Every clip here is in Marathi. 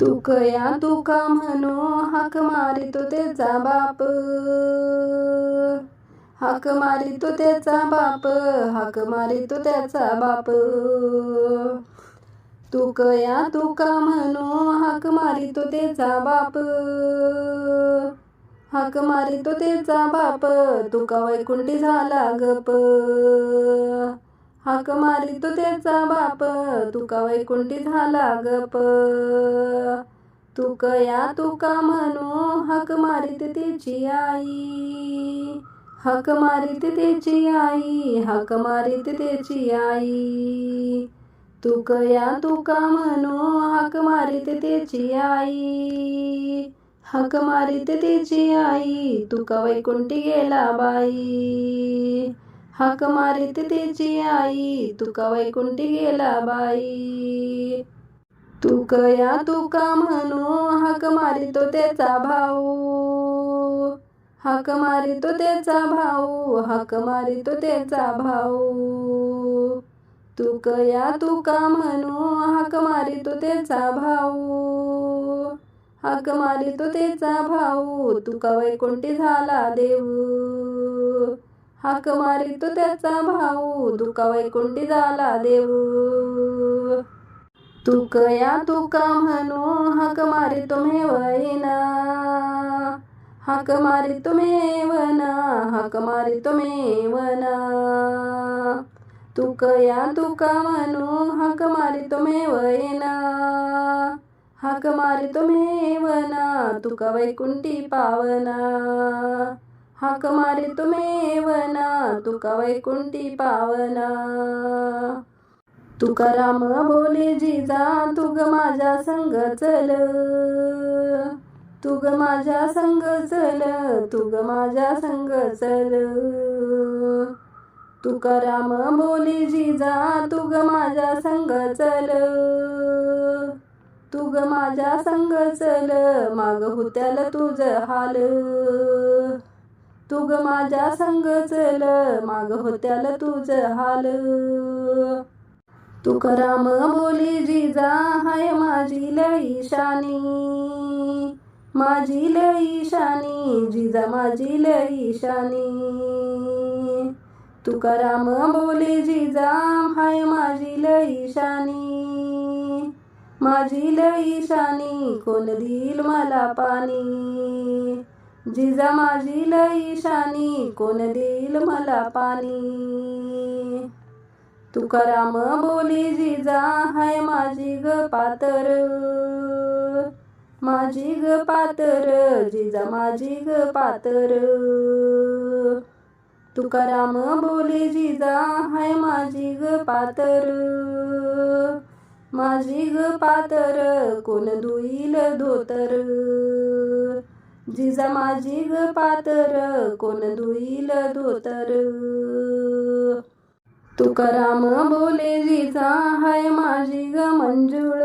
तुकया तुका म्हणू हाक मारितो त्याचा बाप. हाक मारितो त्याचा बाप हाक मारितो त्याचा बाप. तुकया तुका म्हणू हाक मारितो त्याचा बाप. हाक मारितो त्याचा बाप तुका वैकुंठी झाला गप. हाक मारितो त्याचा बाप तुका वैकुंठी झाला गप. तुकया तुका म्हणू हाक मारीत त्याची आई. हाक मारीत त्याची आई हाक मारीत त्याची आई. तुकया तुका म्हणू हाक मारीत त्याची आई. हाक मारीत त्याची आई तुका वैकुंठी गेला बाई. हाक मारित त्याची आई तुका वैकुंठी गेला बाई तुकया तुका म्हणू हाक मारितो त्याचा भाऊ हाक मारितो त्याचा भाऊ हाक मारितो त्याचा भाऊ तुकया तुका म्हणू हाक मारितो त्याचा भाऊ हाक मारितो त्याचा भाऊ तुका वैकुंठी झाला देऊ हाक मारितो त्याचा भाऊ तुका वैकुंठी झाला देऊ. तुकया तुका म्हणू हाक मारी तुम्ही वैना हाक मारितो मेवना हाक मारितो मेवना. तुकया तुका म्हणू हाक मारी तुम्ही वैना हाक मारितो मेवना तुका वैकुंठी पावना. हाक मारी तुम्ही तुका वैकुंठी पावला. तुकाराम बोले जिजा तुग माझ्या संग चल. तुग माझ्या संग चल तुग माझ्या संग चल. तुकाराम बोले जिजा तुग माझ्या संग चल. तुग माझ्या संग चल माग हुत्याल तुझ हाल. तुग माझ्या संग चल माग होत्याल तुझ हाल. तुकाराम बोली जिजा हाय माझी लई शानी माझी लई शानी जिजा माझी लई शानी तुकाराम बोले जिजा हाय माझी लई शानी माझी लई शानी कोण देईल मला पाणी? जिजा माझी लई शानी कोण देईल मला पाणी? तुकाराम बोली जिजा हाय माझी ग पातर. माझी ग पातर जिजा माझी ग पातर. तुकाराम बोले जिजा हाय माझी ग पातर. माझी ग पातर कोण धुईल धोतर? जिजा माझी ग पातर कोण धुईल धोतर? तुकाराम बोले जिजा हाय माझी ग मंजुळ.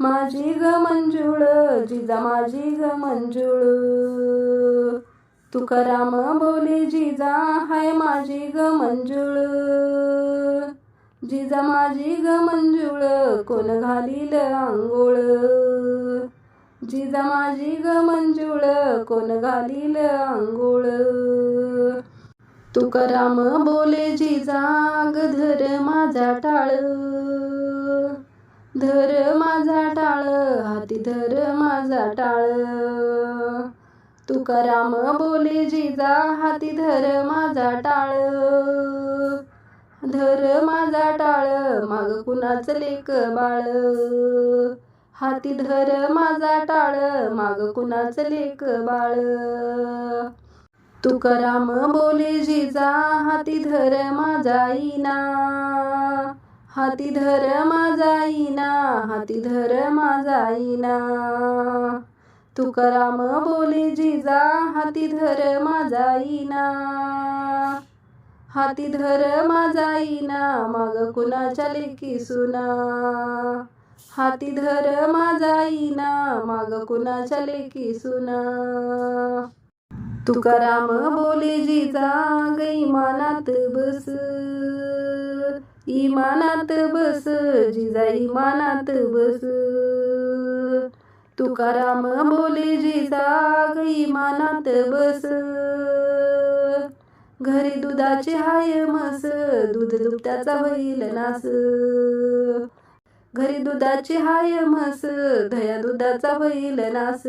माझी ग मंजुळ जिजा माझी ग मंजुळ. तुकाराम बोले जिजा हाय माझी ग मंजुळ. जिजा माझी ग मंजुळ कोण घालील आंघोळ? जिजा माझी ग मंजुळ कोण घालील आंघोळ? तुकाराम बोले जिजा ग धर माझा टाळ. धर माझा टाळ हाती धर माझा टाळ. तुकाराम बोले जिजा हाती धर माझा टाळ. धर माझा टाळ माग कुणाचं लेक बाळ? हाती धर माझा टाळ माग कुणाचं लेक बाळ. तुकाराम बोले जिजा हाती धर माझा इना. हाती धर माझा इना हाती धर माझा इना. तुकाराम बोले जिजा हाती धर माझा इना. हाती धर माझा इना माग कुणाच्या लेकी सुना हाती धर माझा इना माग कुणाच्या लेखी सुना. तुकाराम बोले जिजा ग इमानात बस. इमानात बस जिजा इमानात बस. तुकाराम बोले जिजा इमानात बस. घरी दुधाचे हाय मस दूध दुपत्याचा होईल नास. घरी दुधाची हाय मस दया दुधाचा होईल नास.